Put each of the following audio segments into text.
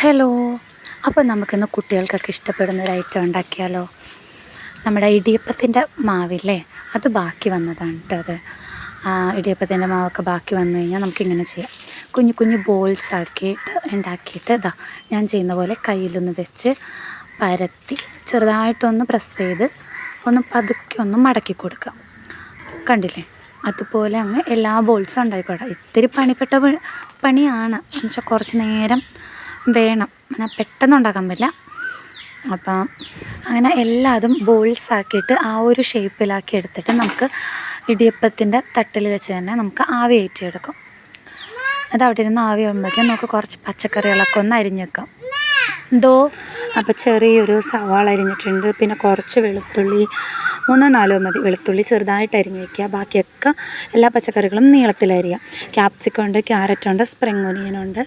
Hello. അപ്പോൾ നമുക്കിന്ന് കുട്ടികൾക്കൊക്കെ ഇഷ്ടപ്പെടുന്ന ഒരു ഐറ്റം ഉണ്ടാക്കിയാലോ? നമ്മുടെ ഇടിയപ്പത്തിന്റെ മാവില്ലേ? അത് ബാക്കി വന്നതാണ് കേട്ടോ അത്. ഇടിയപ്പത്തിന്റെ മാവൊക്കെ ബാക്കി വന്നു കഴിഞ്ഞാൽ നമുക്കിങ്ങനെ ചെയ്യാം. കുഞ്ഞു കുഞ്ഞു ബോൾസ് ആക്കിയിട്ട് ഉണ്ടാക്കിയിട്ട് ഇതാ ഞാൻ ചെയ്യുന്ന പോലെ കയ്യിലൊന്ന് വെച്ച് പരത്തി ചെറുതായിട്ടൊന്ന് പ്രസ് ചെയ്ത് ഒന്ന് പതുക്കെ ഒന്ന് മടക്കി കൊടുക്കുക കണ്ടില്ലേ? അതുപോലെ അങ്ങ് എല്ലാ ബോൾസും ഉണ്ടായിക്കോട്ടെ. ഇത്തിരി പണിപ്പെട്ട പണിയാണ്. എന്നുവെച്ചാൽ കുറച്ച് നേരം വേണം. എന്നാൽ പെട്ടെന്ന് ഉണ്ടാക്കാൻ പറ്റില്ല. അപ്പം അങ്ങനെ എല്ലാതും ബോൾസ് ആക്കിയിട്ട് ആ ഒരു ഷേപ്പിലാക്കി എടുത്തിട്ട് നമുക്ക് ഇടിയപ്പത്തിന്റെ തട്ടിൽ വെച്ച് തന്നെ നമുക്ക് ആവി ഏറ്റിയെടുക്കും അത് അവിടെ ഇരുന്ന് ആവി ആകുമ്പോഴേക്കും നമുക്ക് കുറച്ച് പച്ചക്കറികളൊക്കെ ഒന്ന് അരിഞ്ഞ് വെക്കാം. എന്തോ? അപ്പോൾ ചെറിയൊരു സവാള അരിഞ്ഞിട്ടുണ്ട്. പിന്നെ കുറച്ച് വെളുത്തുള്ളി. മൂന്നോ നാലോ മതി. വെളുത്തുള്ളി ചെറുതായിട്ട് അരിഞ്ഞ് വയ്ക്കുക ബാക്കിയൊക്കെ എല്ലാ പച്ചക്കറികളും നീളത്തിൽ അരിയുക ക്യാപ്സിക്കം ഉണ്ട് ക്യാരറ്റ് ഉണ്ട് സ്പ്രിങ് ഒനിയനുണ്ട്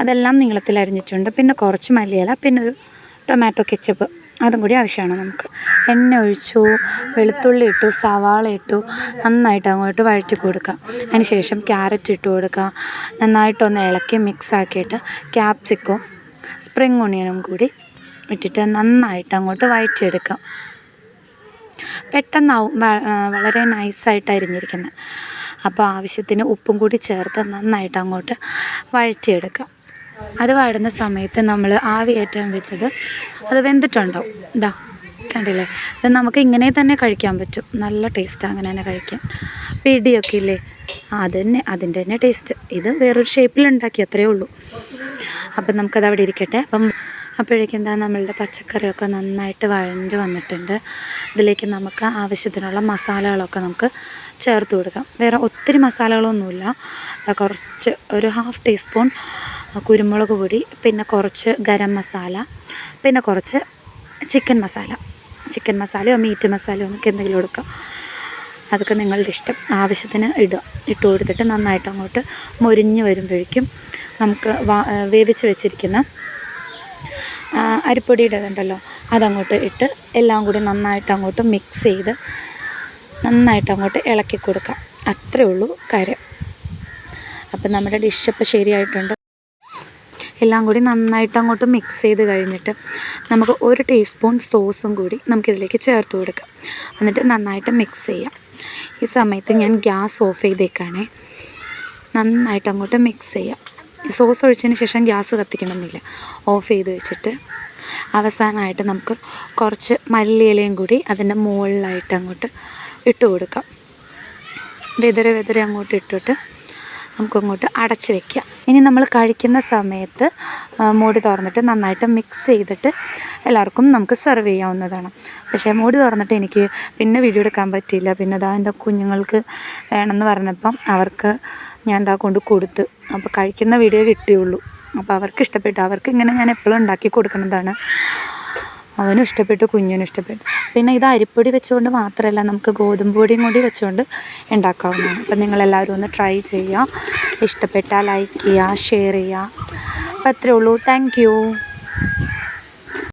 അതെല്ലാം നീളത്തിൽ അരിഞ്ഞിട്ടുണ്ട്. പിന്നെ കുറച്ച് മല്ലിയില പിന്നെ ഒരു ടൊമാറ്റോ കെച്ചപ്പ് അതും കൂടി ആവശ്യമാണ് നമുക്ക്. എണ്ണ ഒഴിച്ചു വെളുത്തുള്ളി ഇട്ടു സവാള ഇട്ടു. നന്നായിട്ട് അങ്ങോട്ട് വഴറ്റി കൊടുക്കുക. അതിന് ശേഷം ക്യാരറ്റ് ഇട്ട് കൊടുക്കുക. നന്നായിട്ടൊന്ന് ഇളക്കി മിക്സ് ആക്കിയിട്ട് ക്യാപ്സിക്കവും സ്പ്രിംഗ് ഒണിയനും കൂടി ഇട്ടിട്ട് നന്നായിട്ട് അങ്ങോട്ട് വഴറ്റിയെടുക്കാം. പെട്ടെന്നാവും. വളരെ നൈസായിട്ട് അരിഞ്ഞിരിക്കുന്നത് അപ്പോൾ ആവശ്യത്തിന് ഉപ്പും കൂടി ചേർത്ത് നന്നായിട്ട് അങ്ങോട്ട് വഴറ്റിയെടുക്കാം. അത് വാടുന്ന സമയത്ത് നമ്മൾ ആവി ഏറ്റാൻ വെച്ചത് അത് വെന്തിട്ടുണ്ടോ? ഇതാ കണ്ടില്ലേ? ഇത് നമുക്ക് ഇങ്ങനെ തന്നെ കഴിക്കാൻ പറ്റും. നല്ല ടേസ്റ്റ് അങ്ങനെ തന്നെ കഴിക്കാൻ. പിടിയൊക്കെ ഇല്ലേ? അത് തന്നെ അതിന്റെ തന്നെ ടേസ്റ്റ് ഇത് വേറൊരു ഷേപ്പിൽ ഉണ്ടാക്കി അത്രയേ ഉള്ളൂ. അപ്പം നമുക്കത് അവിടെ ഇരിക്കട്ടെ. അപ്പം അപ്പോഴേക്കും എന്താ നമ്മളുടെ പച്ചക്കറിയൊക്കെ നന്നായിട്ട് വഴഞ്ഞ് വന്നിട്ടുണ്ട്. ഇതിലേക്ക് നമുക്ക് ആവശ്യത്തിനുള്ള മസാലകളൊക്കെ നമുക്ക് ചേർത്ത് കൊടുക്കാം. വേറെ ഒത്തിരി മസാലകളൊന്നുമില്ല. കുറച്ച് ഒരു ഹാഫ് ടീസ്പൂൺ കുരുമുളക് പൊടി പിന്നെ കുറച്ച് ഗരം മസാല പിന്നെ കുറച്ച് ചിക്കൻ മസാല. ചിക്കൻ മസാലയോ മീറ്റ് മസാലയോ നമുക്ക് എന്തെങ്കിലും കൊടുക്കാം അതൊക്കെ നിങ്ങളുടെ ഇഷ്ടം. ആവശ്യത്തിന് ഇടുക. ഇട്ട് കൊടുത്തിട്ട് നന്നായിട്ട് അങ്ങോട്ട് മൊരിഞ്ഞ് വരുമ്പോഴേക്കും നമുക്ക് വേവിച്ച് വെച്ചിരിക്കുന്ന അരിപ്പൊടിയുടെ ഇതുണ്ടല്ലോ അതങ്ങോട്ട് ഇട്ട് എല്ലാം കൂടി നന്നായിട്ട് അങ്ങോട്ട് മിക്സ് ചെയ്ത് നന്നായിട്ട് അങ്ങോട്ട് ഇളക്കി കൊടുക്കാം. അത്രേ ഉള്ളൂ കാര്യം. അപ്പം നമ്മുടെ ഡിഷ് ഇപ്പോൾ ശരിയായിട്ടുണ്ട്. എല്ലാം കൂടി നന്നായിട്ട് അങ്ങോട്ട് മിക്സ് ചെയ്ത് കഴിഞ്ഞിട്ട് നമുക്ക് ഒരു ടീസ്പൂൺ സോസും കൂടി നമുക്കിതിലേക്ക് ചേർത്ത് കൊടുക്കാം. എന്നിട്ട് നന്നായിട്ട് മിക്സ് ചെയ്യാം. ഈ സമയത്ത് ഞാൻ ഗ്യാസ് ഓഫ് ചെയ്തേക്കാണേ. നന്നായിട്ട് അങ്ങോട്ട് മിക്സ് ചെയ്യാം. സോസ് ഒഴിച്ചതിന് ശേഷം ഗ്യാസ് കത്തിക്കണമെന്നില്ല. ഓഫ് ചെയ്ത് വെച്ചിട്ട് അവസാനമായിട്ട് നമുക്ക് കുറച്ച് മല്ലിയിലയും കൂടി അതിന്റെ മുകളിലായിട്ട് അങ്ങോട്ട് ഇട്ട് കൊടുക്കാം. വെതറെ വെതറെ അങ്ങോട്ട് ഇട്ടിട്ട് നമുക്കങ്ങോട്ട് അടച്ച് വെക്കാം ഇനി നമ്മൾ കഴിക്കുന്ന സമയത്ത് മൂടി തുറന്നിട്ട് നന്നായിട്ട് മിക്സ് ചെയ്തിട്ട് എല്ലാവർക്കും നമുക്ക് സെർവ് ചെയ്യാവുന്നതാണ്. പക്ഷേ മൂടി തുറന്നിട്ട് എനിക്ക് പിന്നെ വീഡിയോ എടുക്കാൻ പറ്റിയില്ല. പിന്നെ അതാ എന്റെ കുഞ്ഞുങ്ങൾക്ക് വേണമെന്ന് പറഞ്ഞപ്പം അവർക്ക് ഞാൻ എന്താ കൊണ്ട് കൊടുത്ത്. അപ്പോൾ കഴിക്കുന്ന വീഡിയോ കിട്ടിയുള്ളൂ. അപ്പോൾ അവർക്ക് ഇഷ്ടപ്പെട്ടു. അവർക്ക് ഇങ്ങനെ ഞാൻ എപ്പോഴും ഉണ്ടാക്കി കൊടുക്കുന്നതാണ്. അവനും ഇഷ്ടപ്പെട്ടു കുഞ്ഞിനും ഇഷ്ടപ്പെട്ടു. പിന്നെ ഇത് അരിപ്പൊടി വെച്ചുകൊണ്ട് മാത്രമല്ല നമുക്ക് ഗോതമ്പ് പൊടിയും കൂടി വെച്ചുകൊണ്ട് ഉണ്ടാക്കാവുന്നതാണ് അപ്പം നിങ്ങളെല്ലാവരും ഒന്ന് ട്രൈ ചെയ്യുക ഇഷ്ടപ്പെട്ടാൽ ലൈക്ക് ചെയ്യുക ഷെയർ ചെയ്യുക അപ്പം അത്രേ ഉള്ളൂ. താങ്ക്